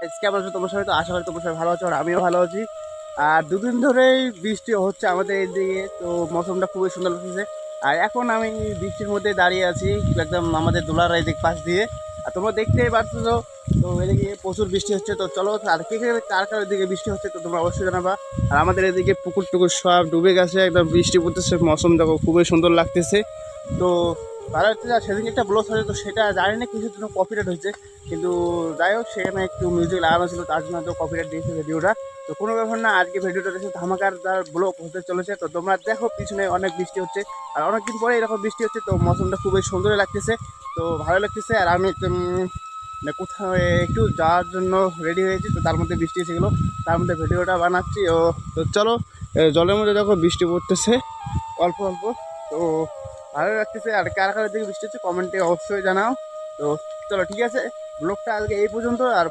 কেমন আছো তোমার সবাই তো আশা করি তোমার সবাই ভালো আছো আর আমিও ভালো আছি। আর দুদিন ধরেই বৃষ্টি হচ্ছে আমাদের এইদিকে তো মৌসুমটা খুবই সুন্দর লাগতেছে আর এখন আমি বৃষ্টির মধ্যে দাঁড়িয়ে আছি, একদম আমাদের দোলার এদিক পাশ দিয়ে। আর তোমরা দেখতেই পারছ তো এদিকে প্রচুর বৃষ্টি হচ্ছে, তো চলো, আর কে কে, কার কার এদিকে বৃষ্টি হচ্ছে তো তোমরা অবশ্যই জানাবা। আর আমাদের এদিকে পুকুর টুকুর সব ডুবে গেছে, একদম বৃষ্টি পড়তেছে, মৌসুম দেখো খুবই সুন্দর লাগতেছে। তো তারা হচ্ছে সেদিন একটা ব্লগ হয়েছে, তো সেটা জানি না কিছু জন্য কপিরাইট হয়েছে। কিন্তু যাই হোক, সেখানে একটু মিউজিক লাগানো ছিল, তার জন্য তো কপিরাইট দিয়েছে ভিডিওটা তো কোনো ব্যাপার না, আজকে ভিডিওটা দেখে ধামাকার তার ব্লগ হতে চলেছে। তো তোমরা দেখো, পিছনে অনেক বৃষ্টি হচ্ছে। আর অনেকদিন পরে এরকম বৃষ্টি হচ্ছে, তো মৌসুমটা খুবই সুন্দর লাগতেছে। তো ভালো লাগতেছে, আর আমি মানে কোথাও একটু যাওয়ার জন্য রেডি হয়েছি, তো তার মধ্যে বৃষ্টি এসেছিল তার মধ্যে ভিডিওটা বানাচ্ছি, ও, তো চলো জলের মধ্যে দেখো বৃষ্টি পড়তেছে, অল্প অল্প। তো ভালো লাগতেছে। আর কার কার দিকে বৃষ্টি হচ্ছে কমেন্টে অবশ্যই জানাও। তো চলো, ঠিক আছে। ব্লগটা আজকে এই পর্যন্ত, আর